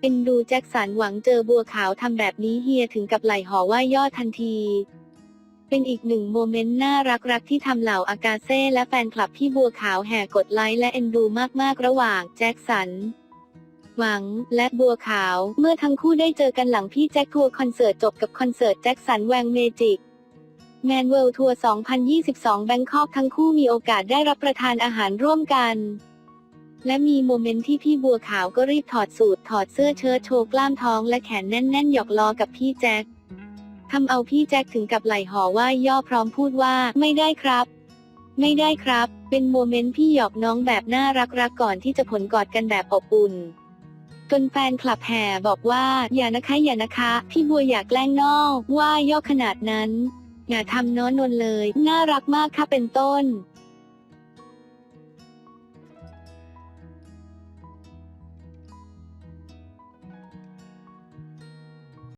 เป็นดูแจ็คสันหวังเจอบัวขาวทำแบบนี้เฮียถึงกับไหลหอว่าย่อทันที เป็นอีกหนึ่งโมเมนต์น่ารักๆที่ทำเหล่าอากาเซ่และแฟนคลับพี่บัวขาวแห่กดไลค์และเอ็นดูมากๆระหว่างแจ็คสันหวัง และบัวขาว เมื่อทั้งคู่ได้เจอกันหลังพี่แจ็คทัวร์คอนเสิร์ตจบกับคอนเสิร์ตแจ็คสันแวงเมจิกแมนเวิลด์ทัวร์ 2022 แบงคอกทั้งคู่มีโอกาสได้รับประทานอาหารร่วมกัน และมีโมเมนต์ที่พี่บัวขาวก็รีบถอดสูทถอดเสื้อเชิ้ตโชว์กล้ามท้องและแขนแน่นๆ หยอกล้อกับพี่แจ็คทำเอาพี่แจ็คถึงกับไหลหอว่าย่อพร้อมพูดว่าไม่ได้ครับ ไม่ได้ครับ เป็นโมเมนต์พี่หยอกน้องแบบน่ารักๆก่อนที่จะผลกอดกันแบบอบอุ่นจนแฟนคลับแห่บอกว่าอย่านะคะอย่านะคะ พี่บัวอยากแกล้งนอกว่าย่อขนาดนั้นอย่าทำน้อนนนเลย น่ารักมากค่ะเป็นต้น